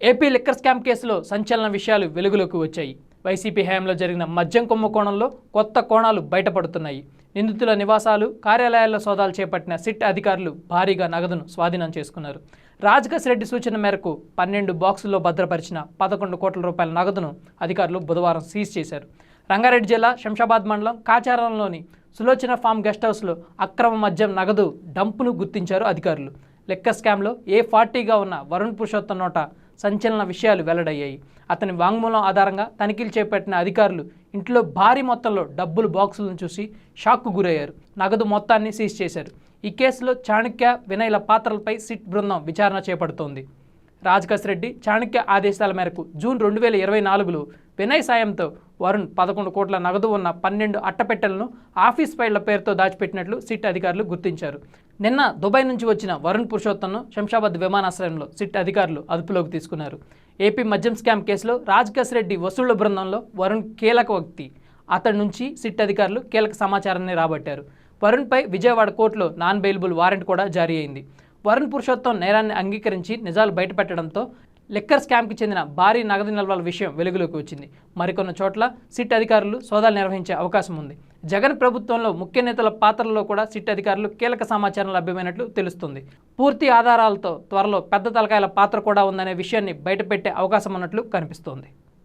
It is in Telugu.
ఏపీ లిక్కర్ స్కామ్ కేసులో సంచలన విషయాలు వెలుగులోకి వచ్చాయి. వైసీపీ హయాంలో జరిగిన మద్యం కుంభకోణంలో కొత్త కోణాలు బయటపడుతున్నాయి. నిందితుల నివాసాలు కార్యాలయాల్లో సోదాలు చేపట్టిన సిట్ అధికారులు భారీగా నగదును స్వాధీనం చేసుకున్నారు. రాజకస్ రెడ్డి సూచన మేరకు పన్నెండు బాక్సుల్లో భద్రపరిచిన పదకొండు కోట్ల రూపాయల నగదును అధికారులు బుధవారం సీజ్ చేశారు. రంగారెడ్డి జిల్లా శంషాబాద్ మండలం కాచారంలోని సులోచన ఫామ్ గెస్ట్ హౌస్లో అక్రమ మద్యం నగదు డంపును గుర్తించారు అధికారులు. లెక్క స్కామ్లో ఏ ఫార్టీగా ఉన్న వరుణ్ పురుషోత్తం నోట సంచలన విషయాలు వెల్లడయ్యాయి. అతని వాంగ్మూలం ఆధారంగా తనిఖీలు చేపట్టిన అధికారులు ఇంట్లో భారీ మొత్తంలో డబ్బులు బాక్సులను చూసి షాక్కు గురయ్యారు. నగదు మొత్తాన్ని సీజ్ చేశారు. ఈ కేసులో చాణక్య వినయ్ల పాత్రలపై సిట్ బృందం విచారణ చేపడుతోంది. రాజకస్ రెడ్డి చాణక్య ఆదేశాల మేరకు జూన్ రెండు వేల ఇరవై నాలుగులో వినయ్ సాయంతో వరుణ్ పదకొండు కోట్ల నగదు ఉన్న పన్నెండు అట్టపెట్టెలను ఆఫీస్ ఫైళ్ళ పేరుతో దాచిపెట్టినట్లు సిట్ అధికారులు గుర్తించారు. నిన్న దుబాయ్ నుంచి వచ్చిన వరుణ్ పురుషోత్తంను శంషాబాద్ విమానాశ్రయంలో సిట్ అధికారులు అదుపులోకి తీసుకున్నారు. ఏపీ మద్యం స్కామ్ కేసులో రాజకస్ రెడ్డి వసూళ్ళ బృందంలో వరుణ్ కీలక వ్యక్తి. అతడి నుంచి సిట్ అధికారులు కీలక సమాచారాన్ని రాబట్టారు. వరుణ్పై విజయవాడ కోర్టులో నాన్ బెయిలబుల్ వారెంట్ కూడా జారీ అయింది. వరుణ్ పురుషోత్తం నేరాన్ని అంగీకరించి నిజాలు బయటపెట్టడంతో లిక్కర్ స్కామ్కి చెందిన భారీ నగదు నిల్వల విషయం వెలుగులోకి వచ్చింది. మరికొన్ని చోట్ల సిట్ అధికారులు సోదాలు నిర్వహించే అవకాశం ఉంది. జగన్ ప్రభుత్వంలో ముఖ్య నేతల పాత్రలో కూడా సిట్ అధికారులు కీలక సమాచారం లభ్యమైనట్లు తెలుస్తుంది. పూర్తి ఆధారాలతో త్వరలో పెద్ద తలకాయల పాత్ర కూడా ఉందనే విషయాన్ని బయటపెట్టే అవకాశం ఉన్నట్లు కనిపిస్తోంది.